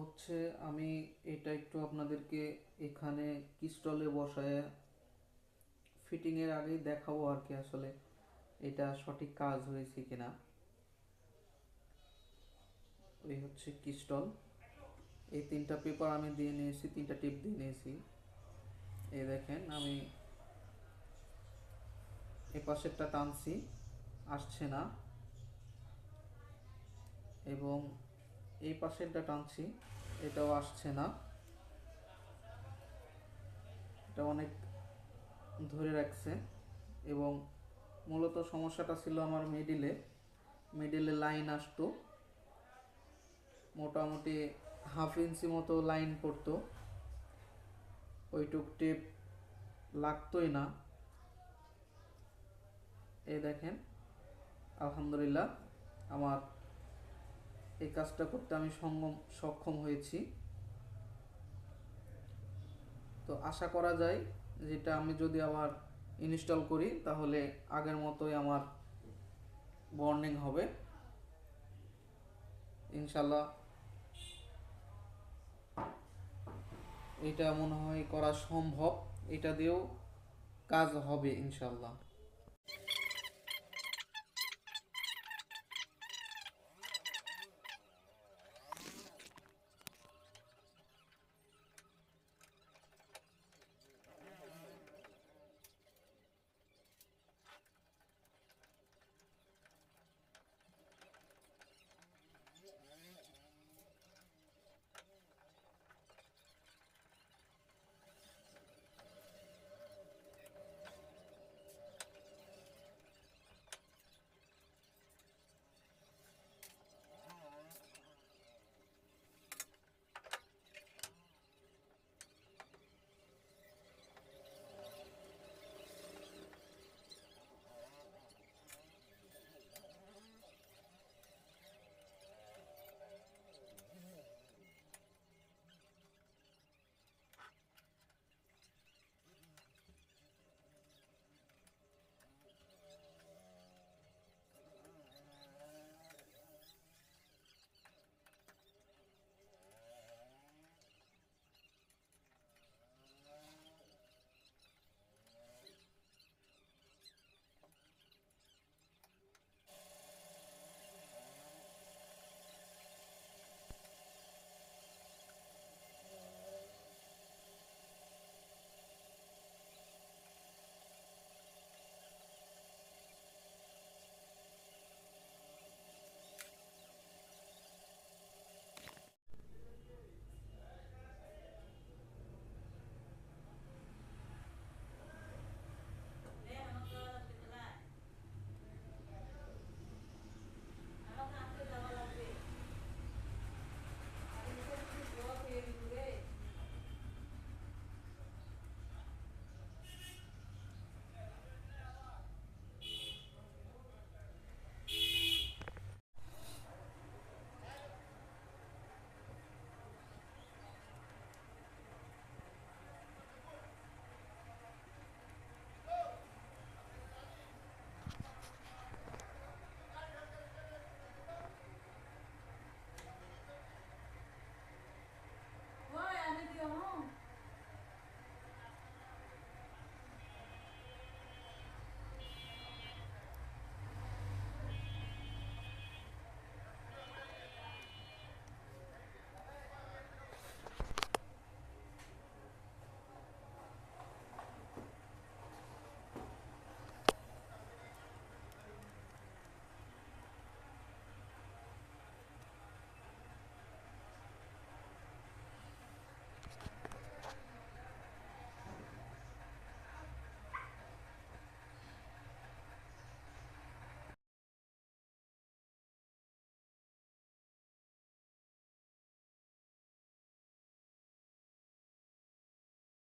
হচ্ছে আমি এটা একটু আপনাদেরকে এখানে কিস্টলে বসায় ফিটিংয়ের আগেই দেখাবো আর কি আসলে এটা সঠিক কাজ হয়েছে কিনা। এই হচ্ছে কিস্টল। এই তিনটা পেপার আমি দিয়ে নিয়েছি, তিনটা টিপ দিয়ে নিয়েছি। এই দেখেন আমি এ পাশেরটা টানছি, আসছে না। এবং এই পাশেরটা টানছি, এটাও আসছে না। এটা অনেক ধরে রাখছে এবং মূলত সমস্যাটা ছিল আমার মিডিলে মিডিলে লাইন আসতো। মোটামুটি হাফ ইঞ্চি মতো লাইন পড়তো ওইটুক টেপ লাগতোই না। এই দেখেন, আলহামদুলিল্লাহ, আমার এই কাজটা করতে আমি সঙ্গম, সক্ষম হয়েছি। তো আশা করা যায় যেটা আমি যদি আবার ইনস্টল করি, তাহলে আগের মতোই আমার বর্নিং হবে। ইনশাল্লাহ এটা মনে হয় করা সম্ভব। এটা দিয়েও কাজ হবে ইনশাল্লাহ।